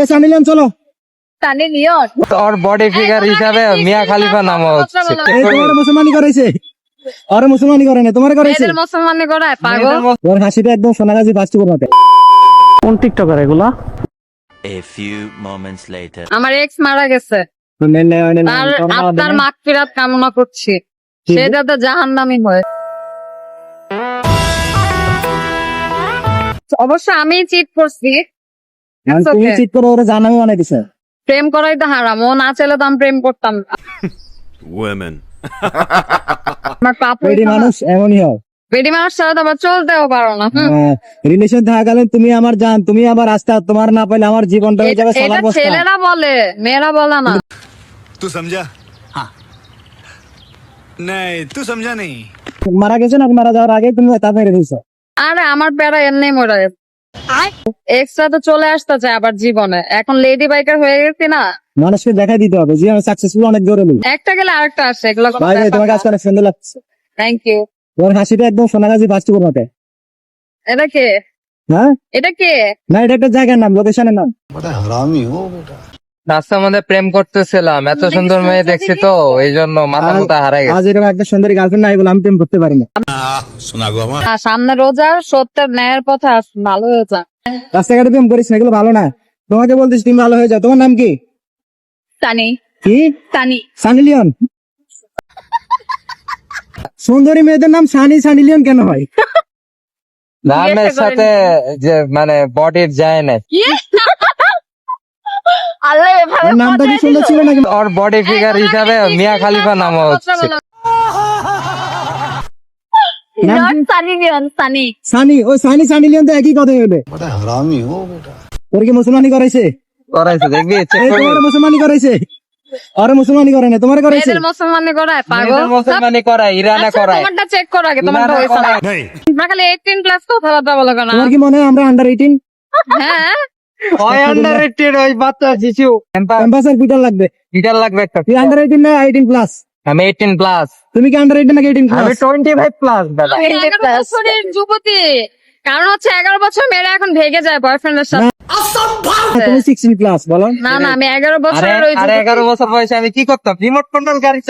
এ সানিলেন চলো। তানি লিওন ওর বডি ফিগার হিসাবে মিয়া খালিফা নাম হচ্ছে। এই তোমার মুসলমানি করাইছে। আরে মুসলমানি করে না তোমার করাইছে। মেয়েদের মুসলমানি করায় পাগল। ওর হাসিটা একদম সোনাগাছি ফাস্ট করতে কোন টিকটকার এগুলা? A few moments later. আমার এক্স মারা গেছে। তার আত্মার মাগফিরাত কামনা করছি। সে যাতে জাহান্নামী হয়। অবশ্য আমি চিট করছি। তুমি ঠিক করে ওরে জানাবি মানে দিছে প্রেম করাই তো হারাম ও না চাইলে তো আমি প্রেম করতাম। Women. আমার পাপ বেডি মানুষ এমনই হয়। বেডি মানুষ ছাড়া তো চলতেও পারো না রিলেশন হ্যাঁ, থাকাকালীন তুমি আমার জান তুমি আমার রাস্তা তোমার না পাইলে আমার জীবনটা হয়ে যাবে সালার বস্তা। ছেলেরা বলে মেয়েরা বলে না। তুই সমঝা নাই তুই সমঝা নেই মারা গেছেন আপনি মারা যাওয়ার আগে তুমি তা মেরে দিয়েছ আরে আমার প্যারা এমনি মরে গেছে। এক্সট্রা তো চলে আসতে চাই আবার জীবনে। এখন লেডি বাইকার হয়ে গেছি না। মানুষকে দেখাই দিতে হবে যে আমি সাকসেসফুল অনেক জরুরি একটা গেলে আরেকটা আসে এগুলো ভাই ভাই তোমার কাছে অনেক সুন্দর লাগছে। থ্যাংক ইউ তোমার হাসিটা একদম সোনাগাছি ফাস্ট মতে এটা কে? হ্যাঁ? এটা কে? না এটা একটা জায়গার নাম লোকেশনের নাম। রাস্তার মধ্যে মানে প্রেম করতেছিলাম। এত সুন্দর মেয়ে দেখছি তো এই জন্য মাথা মোটা হারাই আজ এরকম একটা সুন্দর গার্লফ্রেন্ড নাই বলে আমি প্রেম করতে পারি না। সামনে রোজা সত্যের ন্যায়ের পথে ভালো হয়ে যা। রাস্তাঘাটে প্রেম করিস না এগুলো ভালো না। তোমাকে বলতিস তুমি ভালো হয়ে যাও। তোমার নাম কি? তানি। কি? তানি। Sunny Leone. সুন্দরী মেয়েদের নাম সানি সানি লিওন কেন হয়? নামের সাথে যে মানে বডির যায় না এভাবে নামটা কি সুন্দর ছিল নাকি? ওর বডি ফিগার হিসাবে মিয়া খালিফা নাম হচ্ছে। নাম Not কি? সানি লিওন সানি সানি ওই সানি সানি লিওন তো একই কথা হবে ওর কি মুসলমানি করাইছে? করাইছে দেখবি? তোমার মুসলমানি করাইছে? আরে মুসলমানি করে না তোমার করাইছে? মুসলমানি করায় পাগল। মুসলমানি করায় ইরানে আচ্ছা, করায়। তোমারটা চেক করো আগে তোমারটা হয়েছে না খালি 18 প্লাস কথাবার্তা বলো কেন তোমার কি মনে হয় আমরা আন্ডার এইটিন হ্যাঁ? এগারো বছর মেয়েরা এখন যায় প্লাস না। না আমি 11 বছর বছর বয়সে আমি কি করতাম? রিমোট কন্ট্রোল গাড়ি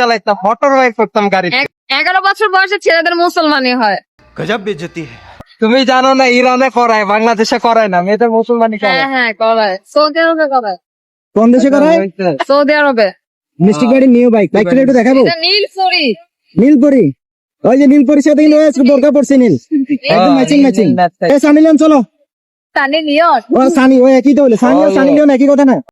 করতাম গাড়ি 11 বছর বয়সে ছেলেদের মুসলমানই হয়। গজব বেজতি তুমি জানো না ইরানে করায় বাংলাদেশে করায় না মেয়েদের মুসলমানি হ্যাঁ হ্যাঁ করায়। সৌদি আরবে করায়। কোন দেশে করায়? সৌদি আরবে। মিষ্টি গাড়ি নিউ বাইক। বাইকটা একটু দেখাবো? এটা নীলফুরি। নীলপরি ওই যে নীলপরির সাথে কিন্তু আজকে দরকার পড়ছে নীল। একদম ম্যাচিং ম্যাচিং এ সানি চলো। তানি লিওন। ও সানি ওই একই তো বলে। সানি আর সানি লিওন একই কথা না?